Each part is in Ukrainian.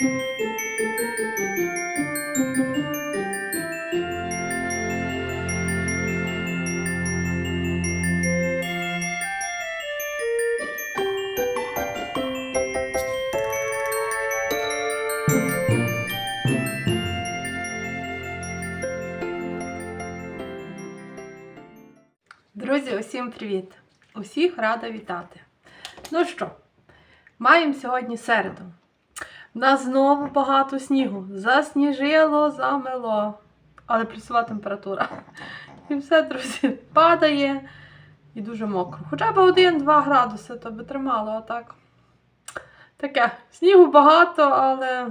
Друзі, усім привіт! Усіх рада вітати. Ну що, маємо сьогодні середу. Нас знову багато снігу. Засніжило, замело. Але плюсова температура. І все, друзі, падає і дуже мокро. Хоча б 1-2 градуси, то би тримало, а так. Таке, снігу багато, але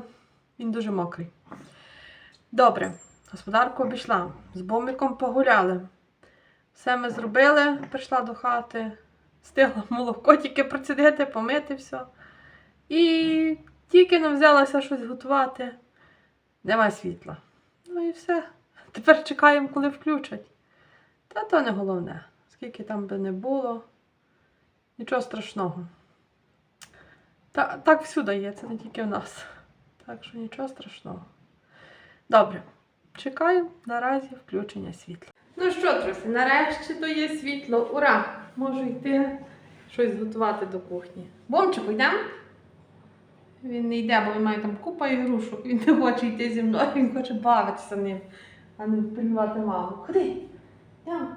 він дуже мокрий. Добре, господарку обійшла. З бомбиком погуляли. Все ми зробили, прийшла до хати, встигла молоко тільки процідити, помити все. І тільки не взялася щось готувати. Нема світла. Ну і все. Тепер чекаємо, коли включать. Та то не головне. Скільки там би не було, нічого страшного. Та, так всюди є, це не тільки в нас. Так що нічого страшного. Добре, чекаю наразі включення світла. Ну що, друзі, нарешті то є світло. Ура! Можу йти щось готувати до кухні. Бомчику, йдемо? Він не йде, бо він має там купа ігрушок. Він не хоче йти зі мною, він хоче бавитися ним, а не приймати маму. Ходи, йдемо.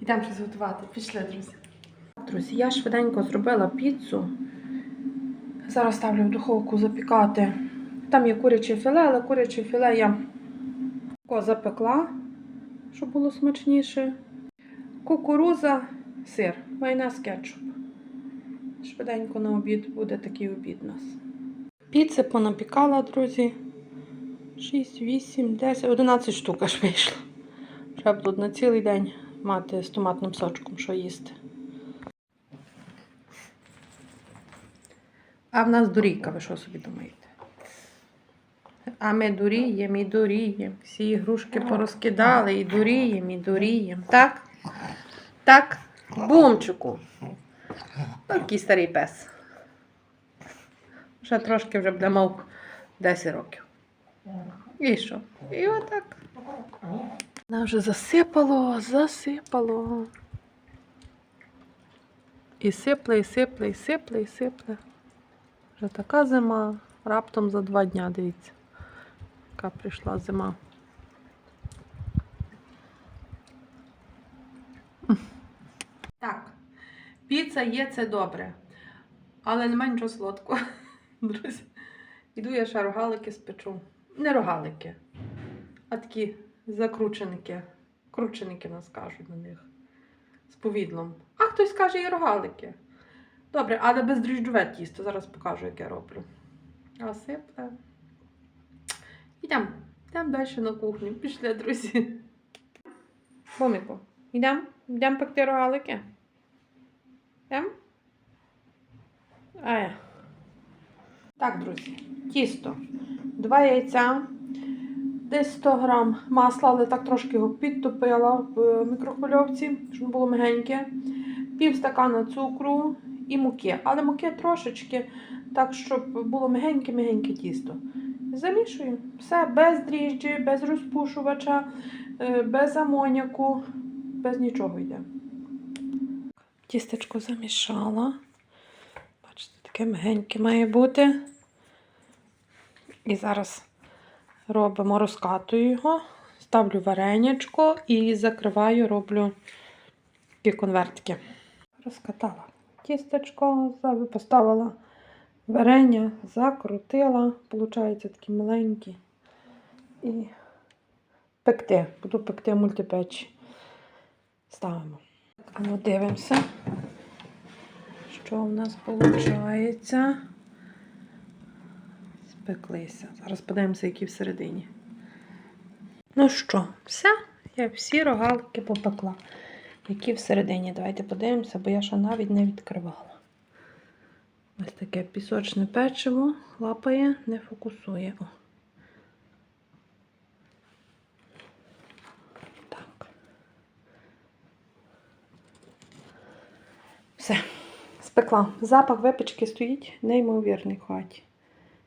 Йдемо щось готувати. Пішли, друзі. Друзі, я швиденько зробила піцу. Зараз ставлю в духовку запікати. Там є куряче філе, але куряче філе я запекла, щоб було смачніше. Кукуруза, сир, майонез, кетчуп. Швиденько на обід буде такий обід у нас. Піци понапікала, друзі. 6, 8, 10, 11 штук аж вийшло. Треба тут на цілий день мати з томатним сочком, що їсти. А в нас дурійка, ви що собі думаєте? А ми дуріємо і дуріємо. Всі ігрушки порозкидали і дуріємо, і дуріємо. Так? Так? Бумчику. Такий старий пес. Ще трошки вже буде мав 10 років. І що? І отак. Вона вже засипало, засипало. І сипле, і сипле, і сипле, і сипле. Вже така зима. Раптом за два дня, дивіться яка прийшла зима. Так, піца є це добре, але немає нічого солодкого, друзі. Іду я ще рогалики спечу. Не рогалики, а такі закрученики. Крученики нас кажуть на них. З повідлом. А хтось каже і рогалики. Добре, але без дріжджове тісто. Зараз покажу, як я роблю. А сипле. Йдемо. Йдемо далі на кухню. Пішли, друзі. Боміко, йдемо? Йдемо пекти рогалики? Ем? А. Так, друзі, тісто. Два яйця, десь 100 грам масла, але так трошки його підтопила в мікрохвильовці, щоб було мягеньке. Пів стакана цукру і муки. Але муки трошечки, так, щоб було мягеньке-мягеньке тісто. Замішую. Все без дріжджі, без розпушувача, е, без амоняку, без нічого йде. Тістечко замішала. Бачите, таке мягеньке має бути. І зараз робимо, розкатую його, ставлю варенячко і закриваю, роблю такі конвертики. Розкатала тістечко, поставила варення, закрутила, получаються такі маленькі. І пекти. Буду пекти в мультипечі. Ставимо. А ну дивимося, що в нас виходить. Спеклися. Зараз подивимося, які всередині. Ну що, все, я всі рогалики попекла. Які всередині. Давайте подивимося, бо я ще навіть не відкривала. Ось таке пісочне печиво лапає, не фокусує. О. Так. Все, спекла. Запах випічки стоїть неймовірний в хаті.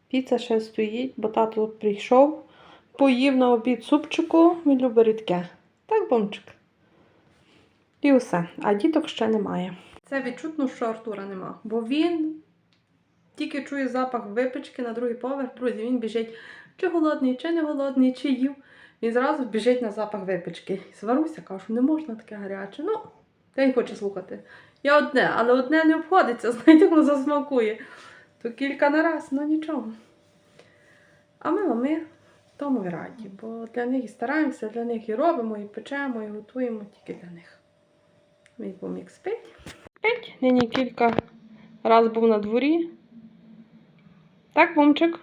Піца ще стоїть, бо тато прийшов, поїв на обід супчику, він любить рідке. Так, бомчик. І все. А діток ще немає. Це відчутно, що Артура нема, бо він тільки чує запах випічки на другий поверх. Друзі, він біжить чи голодний, чи не голодний, чи їв. Він зразу біжить на запах випічки. Сваруся, кажу, не можна таке гаряче. Ну, та він хоче слухати. Я одне, але одне не обходиться, знаєте, воно засмакує. То кілька на раз, ну нічого. А ми, ми тому і раді, бо для них і стараємося, для них і робимо, і печемо, і готуємо тільки для них. Мій бумік спить. Спить. Нині кілька разів був на дворі. Так, бумчик?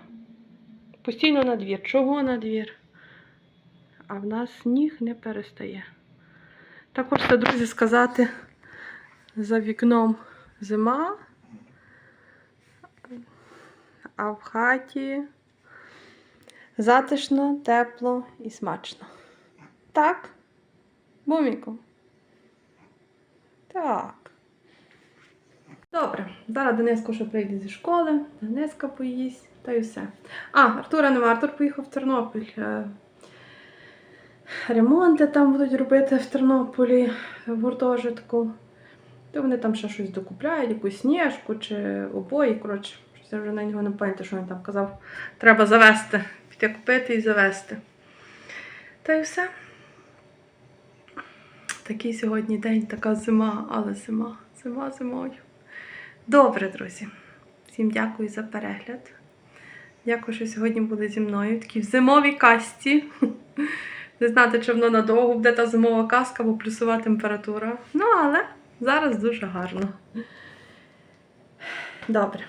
Постійно на двір. Чого на двір? А в нас сніг не перестає. Так хочеться, друзі, сказати, за вікном зима, а в хаті затишно, тепло і смачно. Так? Буміку? Так. Добре, зараз Дениска ще прийде зі школи, Дениска поїсть, та й все. А, Артура нема, Артур поїхав в Тернопіль. Ремонти там будуть робити в Тернополі в гуртожитку. То вони там ще щось докупляють, якусь сніжку чи обої. Коротше, я вже на нього не пам'ятаю, що він там казав. Треба завести. Піти купити і завести. Та й все. Такий сьогодні день, така зима, але зима, зима зимою. Добре, друзі. Всім дякую за перегляд. Дякую, що сьогодні були зі мною. Такі в зимовій касті. Не знати, чи воно надовго буде та зимова казка, бо плюсова температура. Ну, але зараз дуже гарно. Добре.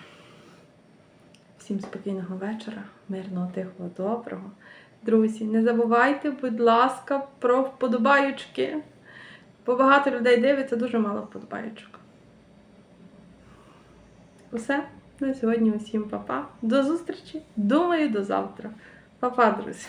Всім спокійного вечора, мирного, тихого, доброго. Друзі, не забувайте, будь ласка, про вподобаючки. Бо багато людей дивиться, дуже мало вподобаючок. Усе. На сьогодні усім па-па. До зустрічі. Думаю, до завтра. Па-па, друзі.